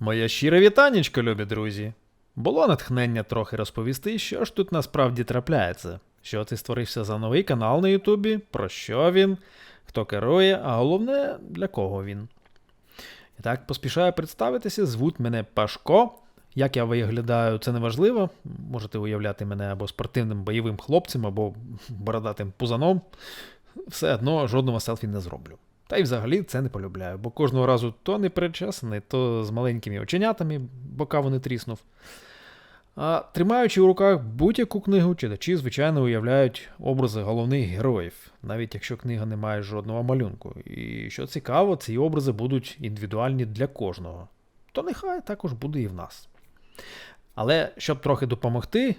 Моє щире вітанечко, любі друзі. Було натхнення трохи розповісти, що ж тут насправді трапляється, що це створився за новий канал на Ютубі, про що він, хто керує, а головне, для кого він. І так, поспішаю представитися, звуть мене Пашко. Як я виглядаю, це не важливо. Можете уявляти мене або спортивним бойовим хлопцем, або бородатим пузаном. Все одно жодного селфі не зроблю. Та й взагалі це не полюбляю, бо кожного разу то не перечесаний, то з маленькими оченятами, бока вони тріснув. А тримаючи у руках будь-яку книгу, читачі, звичайно, уявляють образи головних героїв, навіть якщо книга не має жодного малюнку. І що цікаво, ці образи будуть індивідуальні для кожного. То нехай також буде і в нас. Але щоб трохи допомогти,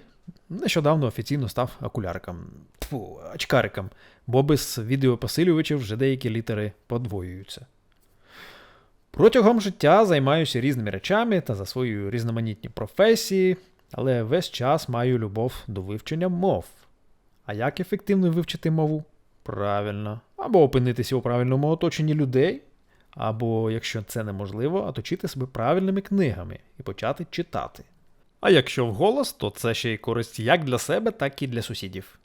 нещодавно офіційно став окуляриком, Тьфу, очкариком, бо без відеопосилювачів вже деякі літери подвоюються. Протягом життя займаюся різними речами та засвоюю різноманітні професії, але весь час маю любов до вивчення мов. А як ефективно вивчити мову? Правильно. Або опинитися у правильному оточенні людей, або, якщо це неможливо, оточити себе правильними книгами і почати читати. А якщо вголос, то це ще й користь як для себе, так і для сусідів.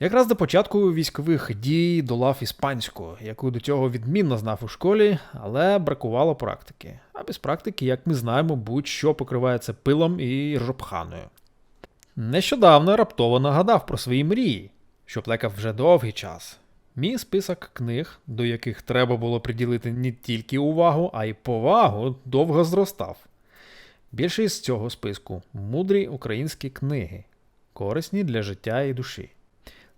Якраз до початку військових дій долав іспанську, яку до цього відмінно знав у школі, але бракувало практики. А без практики, як ми знаємо, будь-що покривається пилом і жопханою. Нещодавно раптово нагадав про свої мрії, що плекав вже довгий час. Мій список книг, до яких треба було приділити не тільки увагу, а й повагу, довго зростав. Більшість з цього списку мудрі українські книги, корисні для життя і душі.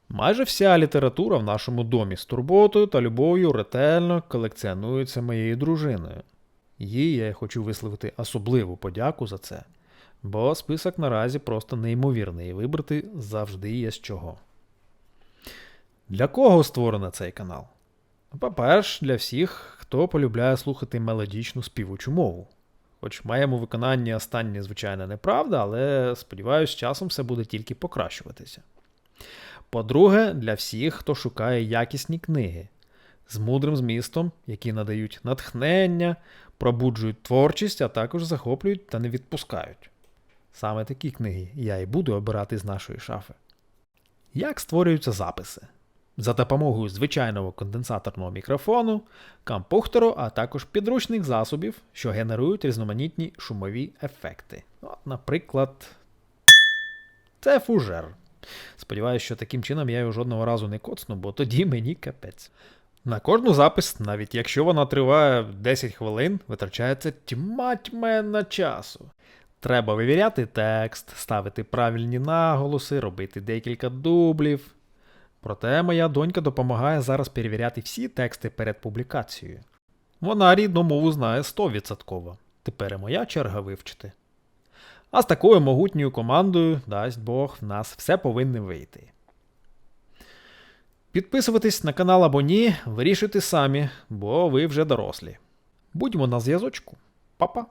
Майже вся література в нашому домі з турботою та любов'ю ретельно колекціонується моєю дружиною. Їй я хочу висловити особливу подяку за це, бо список наразі просто неймовірний і вибрати завжди є з чого. Для кого створено цей канал? По-перше, для всіх, хто полюбляє слухати мелодічну співучу мову. Хоч в моєму виконанні останнє, звичайно, неправда, але сподіваюся, з часом все буде тільки покращуватися. По-друге, для всіх, хто шукає якісні книги з мудрим змістом, які надають натхнення, пробуджують творчість, а також захоплюють та не відпускають. Саме такі книги я і буду обирати з нашої шафи. Як створюються записи? За допомогою звичайного конденсаторного мікрофону, компухтеру, а також підручних засобів, що генерують різноманітні шумові ефекти. От, наприклад, це фужер. Сподіваюсь, що таким чином я його жодного разу не коцну, бо тоді мені капець. На кожну запис, навіть якщо вона триває 10 хвилин, витрачається тьма тьмена часу. Треба вивіряти текст, ставити правильні наголоси, робити декілька дублів. Проте моя донька допомагає зараз перевіряти всі тексти перед публікацією. Вона рідну мову знає 100%. Тепер і моя черга вивчити. А з такою могутньою командою, дасть Бог, в нас все повинне вийти. Підписуватись на канал або ні, вирішуйте самі, бо ви вже дорослі. Будьмо на зв'язочку. Па-па!